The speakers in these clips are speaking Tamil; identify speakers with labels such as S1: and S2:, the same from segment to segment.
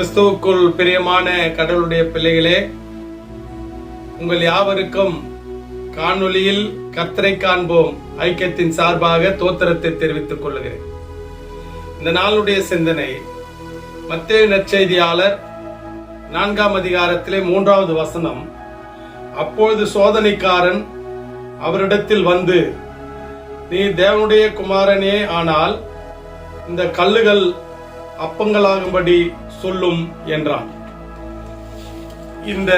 S1: கிறிஸ்துவுக்குள் பிரியமான கடவுளுடைய பிள்ளைகளே உங்கள் யாவருக்கும் காணொளியில் கத்தரை காண்போம். ஐக்கியத்தின் சார்பாக தோத்திரத்தை தெரிவித்துக் கொள்கிறேன். இந்த நாளுடைய சிந்தனை மத்திய நற்செய்தியாளர் நான்காம் அதிகாரத்திலே மூன்றாவது வசனம் அப்பொழுது சோதனைக்காரன் அவரிடத்தில் வந்து நீ தேவனுடைய குமாரனே ஆனால் இந்த கல்லுகள் அப்பங்களாகும்படி சொல்லும் என்றான். இந்த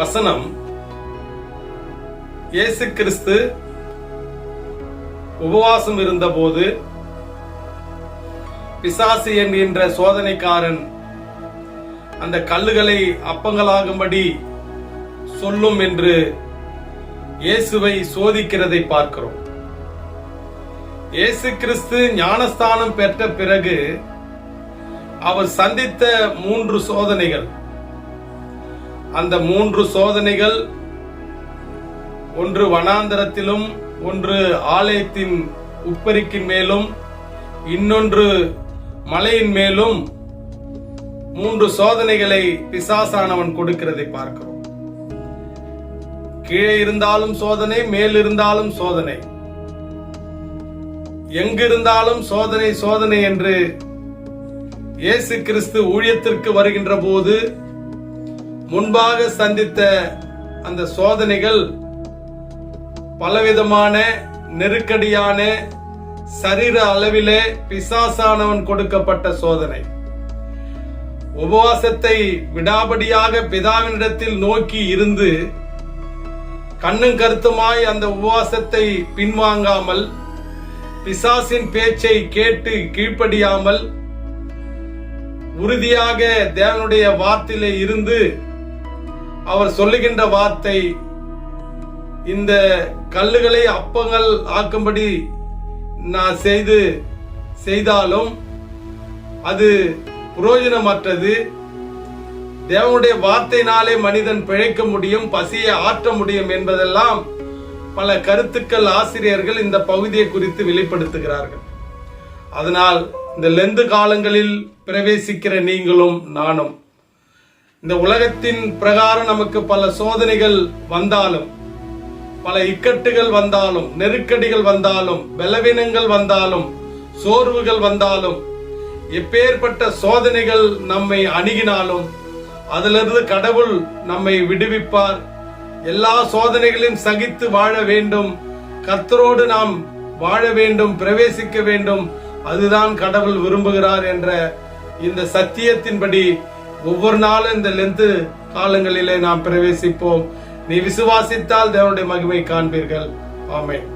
S1: வசனம் இயேசு கிறிஸ்து உபவாசம் இருந்தபோது பிசாசு என்கின்ற சோதனைக்காரன் அந்த கல்லுகளை அப்பங்களாகும்படி சொல்லும் என்று இயேசுவை சோதிக்கிறதை பார்க்கிறோம். இயேசு கிறிஸ்து ஞானஸ்தானம் பெற்ற பிறகு அவர் சந்தித்த மூன்று சோதனைகள். அந்த மூன்று சோதனைகள் ஒன்று வனாந்தரத்திலும் ஒன்று ஆலயத்தின் உப்பரிக்கின் மேலும் இன்னொன்று மலையின் மேலும் மூன்று சோதனைகளை பிசாசானவன் கொடுக்கிறதை பார்க்கிறோம். கீழே இருந்தாலும் சோதனை மேல் இருந்தாலும் சோதனை. எங்கிருந்தாலும் சோதனை சோதனை என்று இயேசு கிறிஸ்து ஊழியத்திற்கு வருகின்ற போது முன்பாக சந்தித்த அந்த சோதனைகள் பலவிதமான நெருக்கடியான சரீர அளவிலே பிசாசானவன் கொடுக்கப்பட்ட சோதனை. உபவாசத்தை விடாபடியாக பிதாவினிடத்தில் நோக்கி இருந்து கண்ணும் கருத்துமாய் அந்த உபவாசத்தை பின்வாங்காமல் பிசாசின் பேச்சை கேட்டு கீழ்ப்படியாமல் உறுதியாக தேவனுடைய வார்த்தையிலே இருந்து அவர் சொல்லுகின்ற வார்த்தை இந்த கல்லுகளை அப்பங்கள் ஆக்கும்படி நான் செய்து செய்தாலும் அது புரோஜனமற்றது. தேவனுடைய வார்த்தையினாலே மனிதன் பிழைக்க முடியும் பசியை ஆற்ற முடியும் என்பதெல்லாம் பல கருத்துக்கள் ஆசிரியர்கள் இந்த பகுதியை குறித்து வெளிப்படுத்துகிறார்கள். அதனால் இந்த லெந்து காலங்களில் பிரவேசிக்கிற நீங்களும் நானும். இந்த உலகத்தின் பிரகாரம் நமக்கு பல சோதனைகள் வந்தாலும் பல இக்கட்டுகள் வந்தாலும் நெருக்கடிகள் வந்தாலும் பலவீனங்கள் வந்தாலும் சோர்வுகள் வந்தாலும் எப்பேற்பட்ட சோதனைகள் நம்மை அணுகினாலும் அதிலிருந்து கடவுள் நம்மை விடுவிப்பார். எல்லா சோதனைகளையும் சகித்து வாழ வேண்டும். கர்த்தரோடு நாம் வாழ வேண்டும் பிரவேசிக்க வேண்டும். அதுதான் கடவுள் விரும்புகிறார் என்ற இந்த சத்தியத்தின்படி ஒவ்வொரு நாளும் இந்த லெந்து காலங்களிலே நாம் பிரவேசிப்போம். நீ விசுவாசித்தால் தேவனுடைய மகிமை காண்பீர்கள். ஆமேன்.